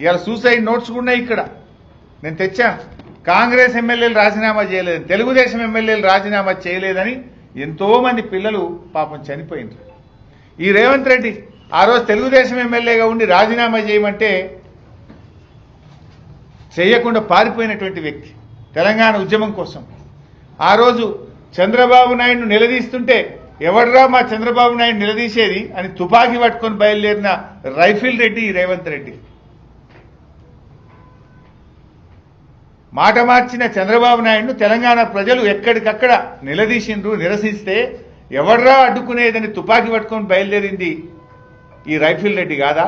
ఇవాళ suicide notes కూడా ఉన్నాయి ఇక్కడ. నేను తెచ్చాను కాంగ్రెస్ ఎమ్మెల్యేలు రాజీనామా చేయలేదు. తెలుగుదేశం ఎమ్మెల్యేలు రాజీనామా చేయలేదని ఎంతోమంది పిల్లలు పాపం చనిపోయినారు. ఈ రేవంత్ రెడ్డి ఆ రోజు తెలుగుదేశం ఎమ్మెల్యేగా ఉండి రాజీనామా చేయమంటే చేయకుండా పారిపోయినటువంటి వ్యక్తి తెలంగాణ ఉద్యమం కోసం. ఆ రోజు చంద్రబాబు నాయుడును నిలదీస్తుంటే ఎవడరా మా చంద్రబాబు నాయుడు నిలదీసేది అని తుపాకీ పట్టుకొని బయలుదేరిన రైఫిల్ రెడ్డి రేవంత్ రెడ్డి. మాట మార్చిన చంద్రబాబు నాయుడును తెలంగాణ ప్రజలు ఎక్కడికక్కడ నిలదీసిండ్రు నిరసిస్తే ఎవడ్రా అడ్డుకునేదని తుపాకీ పట్టుకొని బయలుదేరింది ఈ రైఫిల్ రెడ్డి కాదా?